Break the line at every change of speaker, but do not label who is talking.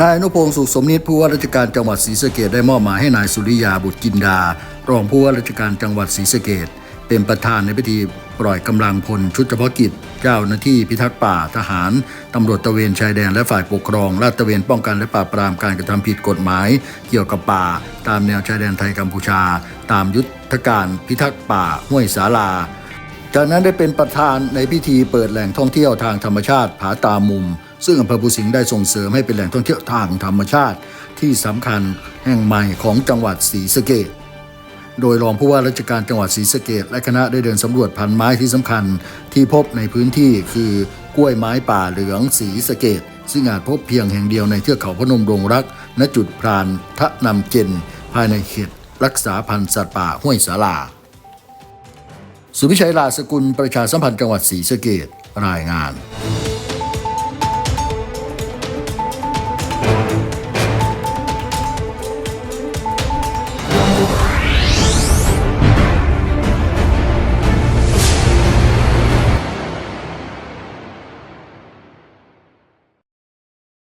นายอนุพงศ์สุขสมนิตผู้ว่าราชการจังหวัดศรีสะเกดได้มอบหมายให้นายสุริยาบุตรกินดา รองผู้ว่าราชการจังหวัดศรีสะเกดเป็นประธานในพิธีปล่อยกำลังพลชุดเฉพาะกิจ เจ้าหน้าที่พิทักษ์ป่าทหารตำรวจตะเวนชายแดนและฝ่ายปกครองลาดตะเวนป้องกันและปราบปรามการกระทำผิดกฎหมาย เกี่ยวกับป่า ตามแนวชายแดนไทยกัมพูชา ตามยุทธการพิทักษ์ป่าห้วยสาลาจากนั้นได้เป็นประธานในพิธีเปิดแหล่งท่องเที่ยวทางธรรมชาติผาตามุม ซึ่งอำเภอภูสิงห์ได้ส่งเสริมให้เป็นแหล่งท่องเที่ยวทางธรรมชาติ ที่สำคัญแห่งใหม่ของจังหวัดศรีสะเกษโดยรองผู้ว่าราชการจังหวัดศรีสะเกษและคณะได้เดินสำรวจพันไม้ที่สำคัญ ที่พบในพื้นที่คือกล้วยไม้ป่าเหลืองศรีสะเกษซึ่งอาจพบเพียงแห่งเดียวในเทือกเขาพนมดงรัก ณจุดพรานทะนำเจนภายในเขตรักษาพันธุ์สัตว์ป่าห้วยสาลา สุวิชัยลาสกุลประชาสัมพันธ์จังหวัดศรีสะเกดรายงาน